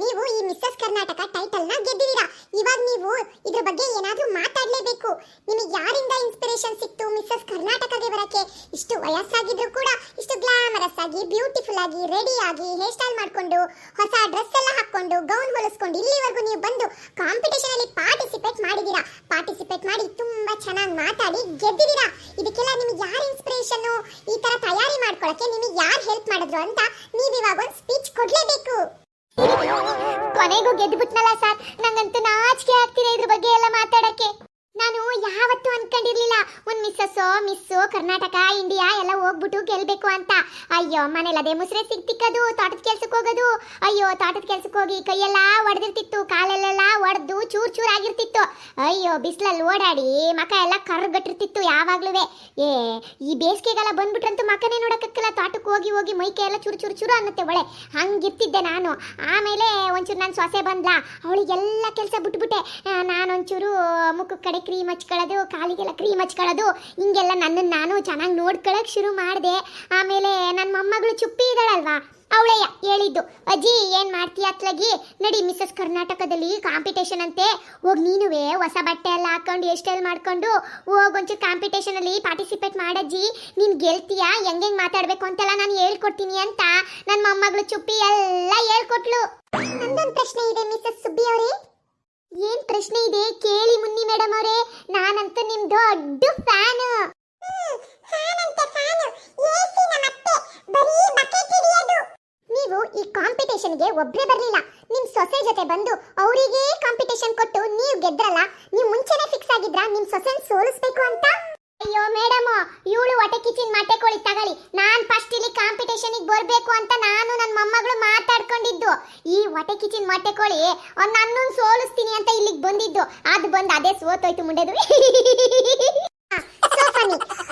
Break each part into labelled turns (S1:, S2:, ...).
S1: ನೀವು ಈ ಮಿಸ್ಸಸ್ ಕರ್ನಾಟಕ ಟೈಟಲ್ನ ಗೆದ್ದಿದ್ದೀರಾ? ಇವಾಗ ನೀವು ಇದ್ರ ಬಗ್ಗೆ ಏನಾದ್ರೂ ಮಾತಾಡಲೇಬೇಕು. ನಿಮಗೆ ಯಾರಿಂದ ಇನ್ಸ್ಪಿರೇಷನ್ ಸಿಕ್ತು ಮಿಸ್ಸಸ್ ಕರ್ನಾಟಕಗೆ ಬರಕ್ಕೆ? ಇಷ್ಟು ವಯಸ್ಸಾಗಿದ್ರು ಕೂಡ, ಇಷ್ಟು ಗ್ಲಾಮರಸ್ ಆಗಿ ಬ್ಯೂಟಿಫುಲ್ ಆಗಿ ರೆಡಿ ಆಗಿ ಹೇರ್ ಸ್ಟೈಲ್ ಮಾಡ್ಕೊಂಡು, ಹೊಸ ಡ್ರೆಸ್ ಎಲ್ಲ ಹಾಕೊಂಡು ಗೌನ್ ಹೊಲಿಸ್ಕೊಂಡು ಇಲ್ಲಿವರೆಗೂ ನೀವು ಬಂದು ಕಾಂಪಿಟೇಷನ್ ಅಲ್ಲಿ ಪಾರ್ಟಿಸಿಪೇಟ್ ಮಾಡಿದೀರಾ ಪಾರ್ಟಿಸಿಪೇಟ್ ಮಾಡಿ ತುಂಬಾ ಚೆನ್ನಾಗಿ ಮಾತಾಡಿ ಗೆದ್ದಿದ್ದೀರಾ? ಇದಕ್ಕೆಲ್ಲ ನಿಮಗೆ ಯಾರು ಇನ್ಸ್ಪಿರೇಷನ್ ಈ ತರ ತಯಾರಿ ಮಾಡ್ಕೊಳಕ್ಕೆ ನಿಮಗೆ ಯಾರು ಹೆಲ್ಪ್ ಮಾಡಿದ್ರು ಅಂತ ನೀವು ಇವಾಗ ಒಂದು ಸ್ಪೀಚ್ ಕೊಡ್ಲೇಬೇಕು. ಕೊನೆಗೂ ಗೆದ್ದುಬಿಟ್ನಲ್ಲ ಸರ್? ನಂಗಂತೂ ನಾಚಿಕೆ ಆಗ್ತಿದೆ ಇದ್ರ ಬಗ್ಗೆ ಎಲ್ಲ ಮಾತಾಡಕ್ಕೆ. ನಾನು ಯಾವತ್ತೂ ಅನ್ಕೊಂಡಿರ್ಲಿಲ್ಲ. ಒಂದ್ ಮಿಸ್ಸಸ್ಸು, ಮಿಸ್ಸು, ಕರ್ನಾಟಕ, ಇಂಡಿಯಾ ಎಲ್ಲ ಹೋಗ್ಬಿಟ್ಟು ಗೆಲ್ಬೇಕು ಅಂತ. ಅಯ್ಯೋ, ಮನೇಲಿ ಅದೇ ಮುಸ್ರೆ ಸಿಕ್ತಿಕ್ಕದು ತೋಟದ ಕೆಲ್ಸಕ್ಕೆ ಹೋಗೋದು. ಅಯ್ಯೋ, ತೋಟದ ಕೆಲ್ಸಕ್ಕೆ ಹೋಗಿ ಕೈಯೆಲ್ಲ ಒಡೆದಿರ್ತಿತ್ತು, ಕಾಲಲ್ಲೆಲ್ಲ ಒಡೆದು ಚೂರ್ ಚೂರ್ ಆಗಿರ್ತಿತ್ತು. ಅಯ್ಯೋ, ಬಿಸಿಲಲ್ಲಿ ಓಡಾಡಿ ಮಕ ಎಲ್ಲ ಕರ್ಗಟ್ಟಿರ್ತಿತ್ತು ಯಾವಾಗ್ಲೂ ಏ, ಈ ಬೇಸಿಗೆಗೆಲ್ಲ ಬಂದ್ಬಿಟ್ರಂತೂ ಮಕನೇ ನೋಡೋಕ್ಕಲ್ಲ ತೋಟಕ್ಕೆ ಹೋಗಿ ಹೋಗಿ ಮೈಕೆ ಎಲ್ಲ ಚೂರು ಚೂರು ಚೂರು ಅನ್ನತ್ತೆ ಒಳೆ. ಹಂಗಿರ್ತಿದ್ದೆ ನಾನು. ಆಮೇಲೆ ಒಂಚೂರು ನನ್ನ ಸೊಸೆ ಬಂದ್ಲಾ. ಅವಳಿಗೆಲ್ಲ ಕೆಲಸ ಬಿಟ್ಬಿಟ್ಟೆ. ನಾನೊಂಚೂರು ಮುಖಕ್ಕೆ ಕಡೆ ಕ್ರೀಮ್ ಹಚ್ಕೊಳ್ಳೋದು ಕಾಲಿಗೆಲ್ಲ ಕ್ರೀಮ್ ಹಚ್ಕೊಳ್ಳೋದು ಹಿಂಗೆಲ್ಲ ನನ್ನನ್ನು ನಾನು ಚೆನ್ನಾಗಿ ನೋಡ್ಕೊಳ್ಳೋಕೆ ಶುರು ಮಾಡಿದೆ. ಆಮೇಲೆ ನನ್ನ ಮೊಮ್ಮಗಳು ಚುಪ್ಪಿ ಇದ್ದಾಳಲ್ವಾ ಅವಳೆಯ ಹೇಳಿದ್ದು, ಅಜ್ಜಿ, ಏನು ಮಾಡ್ತೀಯ ಅತ್ಲಗಿ? ನಡಿ ಮಿಸ್ಸಸ್ ಕರ್ನಾಟಕದಲ್ಲಿ ಕಾಂಪಿಟೇಷನ್ ಅಂತೆ. ಹೋಗಿ ನೀನುವೇ, ಹೊಸ ಬಟ್ಟೆ ಎಲ್ಲ ಹಾಕೊಂಡು ಎಷ್ಟೆಲ್ಲ ಮಾಡ್ಕೊಂಡು, ಹೋಗಿ ಒಂಚೂರು ಕಾಂಪಿಟೇಷನಲ್ಲಿ ಪಾರ್ಟಿಸಿಪೇಟ್ ಮಾಡಜ್ಜಿ ನೀನು ಗೆಲ್ತೀಯ? ಹೆಂಗ್ ಹೆಂಗ್ ಮಾತಾಡ್ಬೇಕು ಅಂತೆಲ್ಲ ನಾನು ಹೇಳ್ಕೊಡ್ತೀನಿ ಅಂತ ನನ್ನ ಮೊಮ್ಮಗಳು ಚುಪ್ಪಿ ಎಲ್ಲ ಹೇಳ್ಕೊಟ್ಲು. ನಂದೊಂದು ಪ್ರಶ್ನೆ ಇದೆ ಮಿಸ್ಸಸ್ ಸುಬ್ಬಿ ಅವರೇ ಏನ್ ಪ್ರಶ್ನೆ ಇದೆ? ಕೇಳಿ ಮುನ್ನಿ ಮೇಡಮ್ ಅವರೇ. ನಾನಂತೂ ನಿಮ್ ದೊಡ್ಡ ಫ್ಯಾನ್. ನೀವು ಈ ಕಾಂಪಿಟೇಷನ್ಗೆ ಒಬ್ರೇ ಬರಲಿಲ್ಲ. ನಿಮ್ ಸೊಸೆ ಜೊತೆ ಬಂದು ಅವರಿಗೆ ಕಾಂಪಿಟೇಷನ್ ಕೊಟ್ಟು ನೀವು ಗೆದ್ರಲ್ಲ ನೀವು ಮುಂಚೆನೆ ಫಿಕ್ಸ್ ಆಗಿದ್ರ? ನಿಮ್ ಸೊಸೆನ್ ಸೋಲಿಸ್ಬೇಕು ಅಂತ? ಅಯ್ಯೋ ಮೇಡಮ್ ಇವಳು ಹೊಟ್ಟೆ ಕಿಚಿನ್ ಮಾತೆ ಕೋಳಿ ತಗೊಳ್ಳಿ. ನಾನ್ ಫಸ್ಟ್ ಇಲ್ಲಿ ಕಾಂಪಿಟೇಷನ್ ಬರಬೇಕು ಅಂತ ನಾನು ನನ್ನ ಮೊಮ್ಮಗಳು ಈ ಹೊಟ್ಟೆ ಕಿಚಿನ್ ಮೊಟ್ಟೆ ಕೋಳಿ ನನ್ನನ್ನು ಸೋಲಿಸ್ತೀನಿ ಅಂತ ಇಲ್ಲಿಗೆ ಬಂದಿದ್ದು. ಅದು ಬಂದು ಅದೇ ಸೋತೋಯ್ತು ಮುಂಡೆದು.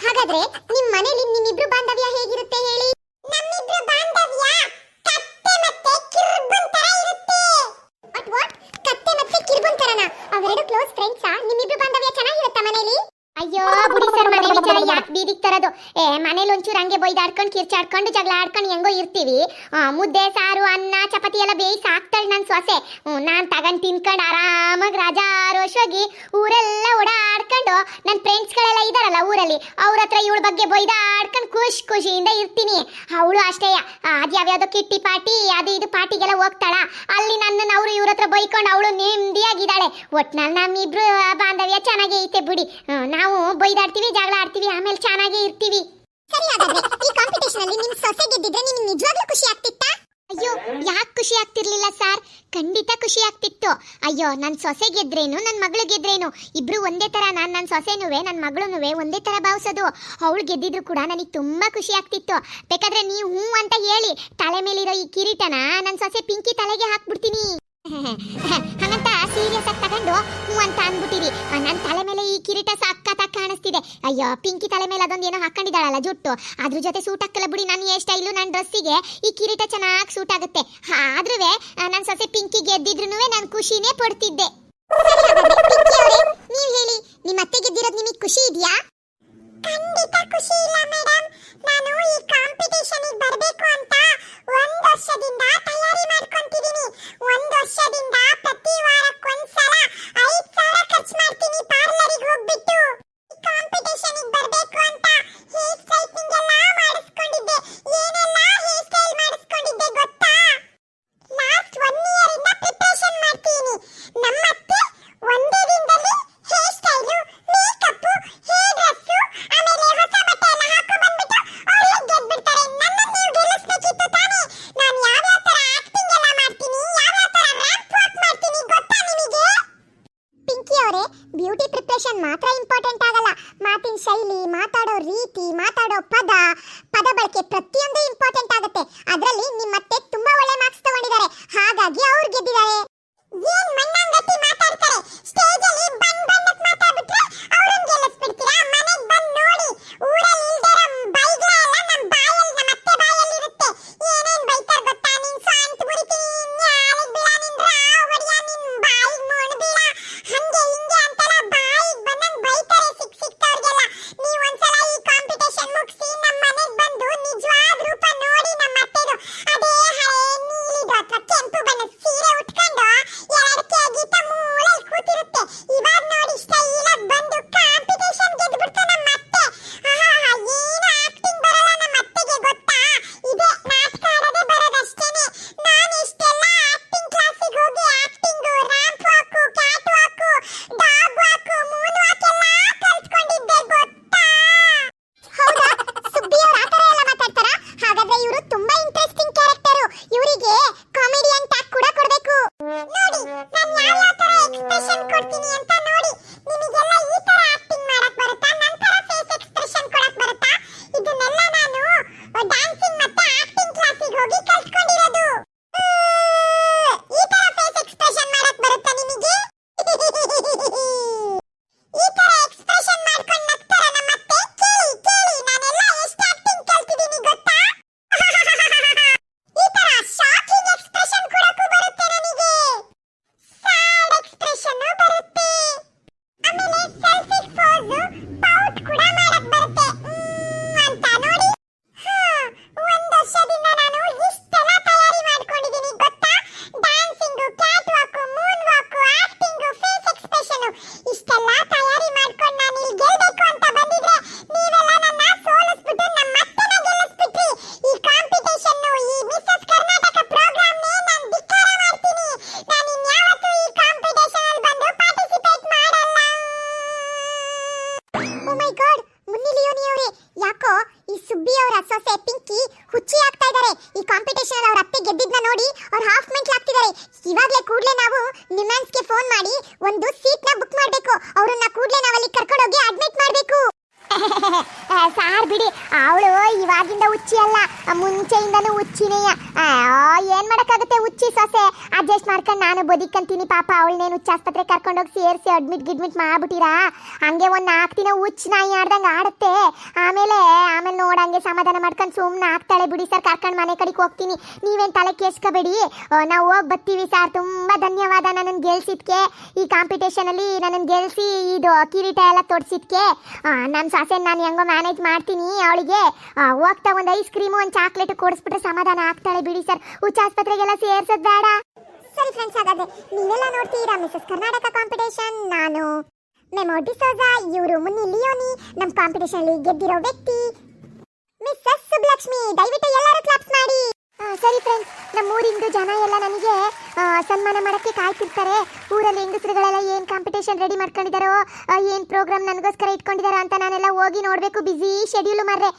S1: ಹಾಗಾದ್ರೆ ನಿಮ್ಮ ಮನೇಲಿ ನಿಮ್ಮಿಬ್ರು ಬಾಂಧವ್ಯ ಹೇಗಿರುತ್ತೆ ಹೇಳಿ? ನಮ್ಮಿಬ್ರು ಕತ್ತೆ ಮತ್ತೆ ಕಿರ್ಬನ್ ತರ ಇರುತ್ತೆ. ವಾಟ್ ಕತ್ತೆ ಮತ್ತೆ ಕಿರ್ಬನ್ ತರನ? ಅವೆರಡು ಕ್ಲೋಸ್ ಚೆನ್ನಾಗಿರುತ್ತಾ ಮನೇಲಿ? ಅಯ್ಯೋ, ಬುಡಿ ಸರ್, ಮನೆ ವಿಚಾರ ಯಾಕೆ ಬೀದಿಗೆ ತರೋದು? ಏ, ಮನೇಲಿ ಒಂಚೂರು ಹಂಗೆ ಬೈದಾಡ್ಕೊಂಡು, ಕಿರ್ಚಾಡ್ಕೊಂಡು ಜಗಳ ಆಡ್ಕೊಂಡು ಹೆಂಗೋ ಇರ್ತೀವಿ. ಮುದ್ದೆ, ಸಾರು, ಅನ್ನ ಚಪಾತಿ ಎಲ್ಲ ಬೇಯಿಸಿ ಹಾಕ್ತಾಳೆ ನನ್ನ ಸೊಸೆ. ನಾನು ತಗೊಂಡು ತಿನ್ಕೊಂಡು ಆರಾಮಾಗಿ ರಾಜಾರೋಷವಾಗಿ ಊರೆಲ್ಲ ಓಡಾಡ್ಕೊಂಡು ನನ್ನ ಫ್ರೆಂಡ್ಸ್ಗಳೆಲ್ಲ ಇದಾರಲ್ಲ ಊರಲ್ಲಿ, ಅವ್ರ ಹತ್ರ ಇವಳ ಬಗ್ಗೆ ಬೈದಾಡ್ಕೊಂಡು ಖುಷಿ ಖುಷಿಯಿಂದ ಇರ್ತೀನಿ. ಅವಳು ಅಷ್ಟೇ ಅದು ಯಾವ್ಯಾವುದೋ ಕಿಟ್ಟಿ ಪಾರ್ಟಿ, ಅದು ಇದು ಪಾರ್ಟಿಗೆಲ್ಲ ಹೋಗ್ತಾಳ. ಅಲ್ಲಿ ನನ್ನನ್ನು ಅವರು ಇವ್ರ ಹತ್ರ ಬೈಕೊಂಡು ಅವಳು ನೆಮ್ಮದಿಯಾಗಿದ್ದಾಳೆ ಒಟ್ನಲ್ಲಿ ನಮ್ಮಿಬ್ರು ಬಾಂಧವ್ಯ ಚೆನ್ನಾಗೇ ಐತೆ ಬಿಡಿ. ನಾವು ಬೈದಾಡ್ತೀವಿ ಜಗಳ ಆಡ್ತೀವಿ, ಆಮೇಲೆ ಚೆನ್ನಾಗೇ ಇರ್ತೀವಿ. ಸರಿ ಈ ಕಾಂಪಿಟೇಷನ್ ಅಲ್ಲಿ ಸೊಸೆ ಗೆದ್ದಿದ್ರೆ ನಿಮ್ಗೆ ನಿಜವಾಗ್ಲೂ ಖುಷಿ ಆಗ್ತಿತ್ತಾ? ಅಯ್ಯೋ, ಯಾಕೆ ಖುಷಿ ಆಗ್ತಿರ್ಲಿಲ್ಲ ಸರ್? ಖಂಡಿತ ಖುಷಿ ಆಗ್ತಿತ್ತು. ಅಯ್ಯೋ ನನ್ನ ಸೊಸೆ ಗೆದ್ರೇನು ನನ್ನ ಮಗಳು ಗೆದ್ರೇನು? ಇಬ್ರು ಒಂದೇ ತರ, ನಾನು ನನ್ನ ಸೊಸೆನುವೆ ನನ್ನ ಮಗಳುನುವೆ, ಒಂದೇ ತರ ಭಾವಿಸೋದು. ಅವಳು ಗೆದ್ದಿದ್ರು ಕೂಡ ನನಗೆ ತುಂಬಾ ಖುಷಿ ಆಗ್ತಿತ್ತು. ಬೇಕಾದ್ರೆ ನೀವು ಹ್ಞೂ ಅಂತ ಹೇಳಿ, ತಲೆ ಮೇಲಿರೋ ಈ ಕಿರೀಟನ ನನ್ನ ಸೊಸೆ ಪಿಂಕಿ ತಲೆಗೆ ಹಾಕ್ಬಿಡ್ತೀನಿ. ಹಂಗಂತ ಸೀರಿಯಸ್ ಆಗಿ ತಗೊಂಡು ಹ್ಞೂ ಅಂತ ಅಂದ್ಬಿಟ್ಟಿರಿ. ನನ್ನ ತಲೆ ಮೇಲೆ ಈ ಕಿರೀಟ ಸಕ್ಕತ್ತಾಗಿ ಕಾಣಿಸ್ತಿದೆ. ಅಯ್ಯೋ, ಪಿಂಕಿ ತಲೆ ಮೇಲೆ ಅದೊಂದು ಏನೋ ಹಾಕೊಂಡಿದ್ದಾಳಲ್ಲ ಜುಟ್ಟು. ಅದ್ರ ಜೊತೆ ಸೂಟ್ ಹಾಕಲ್ಲ ಬಿಡಿ ನನ್ನ ಏ ಸ್ಟೈಲು ನನ್ನ ಡ್ರೆಸ್ಸಿಗೆ. ಈ ಕಿರೀಟ ಚೆನ್ನಾಗಿ ಸೂಟ್ ಆಗುತ್ತೆ. ಆದ್ರೂ ನನ್ನ ಸೊಸೆ ಪಿಂಕಿ ಗೆದ್ದಿದ್ರು ನಾನು ಖುಷಿನೇ ಪಡ್ತಿದ್ದೆ. ನೀವು ಹೇಳಿ ನಿಮ್ಮ ಅತ್ತೆ ಗೆದ್ದಿರೋದು ನಿಮಗೆ ಖುಷಿ ಇದೆಯಾ? ಖಂಡಿತ ಖುಷಿ ಇಲ್ಲ ಮೇಡಮ್ ನಾನು ಈ ಕಾಂಪಿಟೇಷನ್ ಬರಬೇಕು ಅಂತ ಒಂದು ವರ್ಷದಿಂದ ತಯಾರಿ ಮಾಡ್ಕೊಂತಿದ್ದೀನಿ. ಅಪ್ಲಿಕೇಶನ್ ಮಾಡ್ತೀನಿ. ನಮ್ಮತ್ತೆ ಒಂದೇ ದಿನದಲ್ಲಿ ಹೇರ್ ಸ್ಟೈಲ್ ಮೇಕಪ್ ಡ್ರೆಸ್ ಆಮೇಲೆ ನನ್ನ ನೀವು ತಾನೇ. ನಾನು ಯಾವ ಯಾವ ತರ ಆಕ್ಟಿಂಗ್ ಮಾಡ್ತೀನಿ ಯಾವ ಯಾವ ತರ ವಾಕ್ ಮಾಡ್ತೀನಿ ಗೊತ್ತಾ ನಿಮಗೆ? ಪಿಂಕಿ ಅವರೇ ಬ್ಯೂಟಿ ಪ್ರಿಪರೇಷನ್ ಮಾತ್ರ ಇಂಪಾರ್ಟೆಂಟ್ ಆಗಲ್ಲ. ಮಾತಿನ ಶೈಲಿ, ಮಾತಾಡೋ ರೀತಿ, ಮಾತಾಡೋ ಪದ ಇನ್ಫಾರ್ಮೇಶನ್ ಕೊಡ್ತೀನಿ ಅಂತ ನೋಡಿ. ನಿಮಗೆಲ್ಲ ಈ ಸೊಸೆ ಪಿಂಕಿ ಹುಚ್ಚಿ ಆಗ್ತಾ ಇದ್ದಾರೆ. ಈ ಕಾಂಪಿಟೇಷನ್ ಅಲ್ಲಿ ಅವ್ರ ಅತ್ತೆ ಗೆದ್ದಿದ್ನ ನೋಡಿ ಅವ್ರು ಹಾಫ್ ಮೆಂಟ್ ಆಗ್ತಿದ್ದಾರೆ. ಇವಾಗಲೇ ಕೂಡಲೇ ನಾವು ನಿಮ್ಯಾನ್ಸ್ಗೆ ಫೋನ್ ಮಾಡಿ ಒಂದು ಸೀಟ್ನ ಬುಕ್ ಮಾಡಬೇಕು. ಅವರನ್ನ ಕೂಡಲೇ ನಾವಲ್ಲಿ ಕರ್ಕೊಂಡು ಹೋಗಿ ಅಡ್ಮಿಟ್ ಮಾಡಬೇಕು. ಸಾರ್ ಬಿಡಿ. ಅವಳು ಇವಾಗಿಂದ ಹುಚ್ಚಿ ಅಲ್ಲ ಮುಂಚೆಯಿಂದನೂ ಆ ಏನ್ ಮಾಡೋಕ್ಕಾಗುತ್ತೆ ಹುಚ್ಚಿ ಸೊಸೆ? ಅಡ್ಜಸ್ಟ್ ಮಾಡ್ಕೊಂಡು ನಾನು ಬದಿಕಂತೀನಿ ಪಾಪ. ಅವಳನ್ನೇನು ಹುಚ್ಚ ಆಸ್ಪತ್ರೆ ಕರ್ಕೊಂಡೋಗಿ ಸೇರಿಸಿ ಅಡ್ಮಿಟ್ ಗಿಡ್ಮಿಟ್ ಮಾಡ್ಬಿಟ್ಟಿರಾ? ಹಂಗೆ ಒಂದು ನಾಲ್ಕು ದಿನ ಉಚ್ಚ ನಾಯಿ ಆಡ್ದಂಗೆ ಆಡುತ್ತೆ. ಆಮೇಲೆ ಆಮೇಲೆ ನೋಡಂಗೆ ಸಮಾಧಾನ ಮಾಡ್ಕೊಂಡು ಸುಮ್ಮನೆ ಆಗ್ತಾಳೆ ಬಿಡಿ ಸರ್. ಕರ್ಕೊಂಡು ಮನೆ ಕಡೆಗೆ ಹೋಗ್ತೀನಿ. ನೀವೇನು ತಲೆ ಕೇಸ್ಕೋಬೇಡಿ. ನಾವು ಹೋಗಿ ಬರ್ತೀವಿ ಸರ್. ತುಂಬ ಧನ್ಯವಾದ ನನ್ನನ್ನು ಗೆಲ್ಸಿದ್ಕೆ. ಈ ಕಾಂಪಿಟೇಷನಲ್ಲಿ ನನ್ನನ್ನು ಗೆಲ್ಸಿ, ಇದು ಕಿರೀಟ ಎಲ್ಲ ತೋರಿಸಿದ್ಕೆ ನನ್ನ ಸಾಸೆ ನಾನು ಹೆಂಗೋ ಮ್ಯಾನ್ ಮ್ಯಾನೇಜ್ ಮಾಡ್ತೀನಿ ಅವಳಿಗೆ. ಹೋಗ್ತಾ ಒಂದು ಐಸ್ ಕ್ರೀಮು, ಒಂದು ಚಾಕ್ಲೇಟ್ ಕೊಡಿಸ್ಬಿಟ್ರೆ ಸಮಾಧಾನ ಆಗ್ತಾಳೆ ಬಿಡಿ ಸರ್. ಹುಚ್ಚ ಆಸ್ಪತ್ರೆಗೆಲ್ಲ ಸೇರ್ಸೋದ್ ಬೇಡ.
S2: ಸರಿ ಫ್ರೆಂಡ್ಸ್ ಹಾಗಾದ್ರೆ ನೀವೆಲ್ಲ ನೋಡ್ತೀರಾ ಮಿಸಸ್ ಕರ್ನಾಟಕ ಕಾಂಪಿಟೇಷನ್ ನಾನು ಮೆಮೋ ಡಿಸೋಜಾ ಇವರು ಮುನ್ನಿ ಲಿಯೋನಿ. ನಮ್ಮ ಕಾಂಪಿಟೇಷನ್ ಅಲ್ಲಿ ಗೆದ್ದಿರೋ ವ್ಯಕ್ತಿ ಮಿಸ್ಸಸ್ ಸುಬ್ಲಕ್ಷ್ಮಿ ದಯವಿಟ್ಟು ಎಲ್ಲರೂ ಕ್ಲಾಪ್ಸ್ ಮಾಡಿ.
S1: ಸರಿ ಫ್ರೆಂಡ್ಸ್ ನಮ್ಮ ಊರಿಂದು ಜನ ಎಲ್ಲ ನನಗೆ ಸನ್ಮಾನ ಮಾಡೋಕ್ಕೆ ಕಾಯ್ತಿರ್ತಾರೆ. ಊರಲ್ಲಿ ಹೆಂಗಸರುಗಳೆಲ್ಲ ಏನು ಕಾಂಪಿಟೇಷನ್ ರೆಡಿ ಮಾಡ್ಕೊಂಡಿದ್ದಾರೋ ಏನು ಪ್ರೋಗ್ರಾಮ್ ನನಗೋಸ್ಕರ ಇಟ್ಕೊಂಡಿದ್ದಾರೋ ಅಂತ ನಾನೆಲ್ಲ ಹೋಗಿ ನೋಡಬೇಕು. ಬಿಸಿ ಶೆಡ್ಯೂಲ್ ಮಾರ್ರೆ.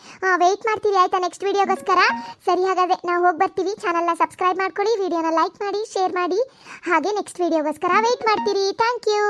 S1: ವೆಯ್ಟ್ ಮಾಡ್ತೀವಿ ಆಯ್ತಾ ನೆಕ್ಸ್ಟ್ ವಿಡಿಯೋಗೋಸ್ಕರ ಸರಿ, ಹಾಗಾದರೆ ನಾವು ಹೋಗಿ ಬರ್ತೀವಿ. ಚಾನಲ್ನ ಸಬ್ಸ್ಕ್ರೈಬ್ ಮಾಡ್ಕೊಳ್ಳಿ ವಿಡಿಯೋನ ಲೈಕ್ ಮಾಡಿ ಶೇರ್ ಮಾಡಿ. ಹಾಗೆ ನೆಕ್ಸ್ಟ್ ವಿಡಿಯೋಗೋಸ್ಕರ ವೆಯ್ಟ್ ಮಾಡ್ತೀರಿ. Thank you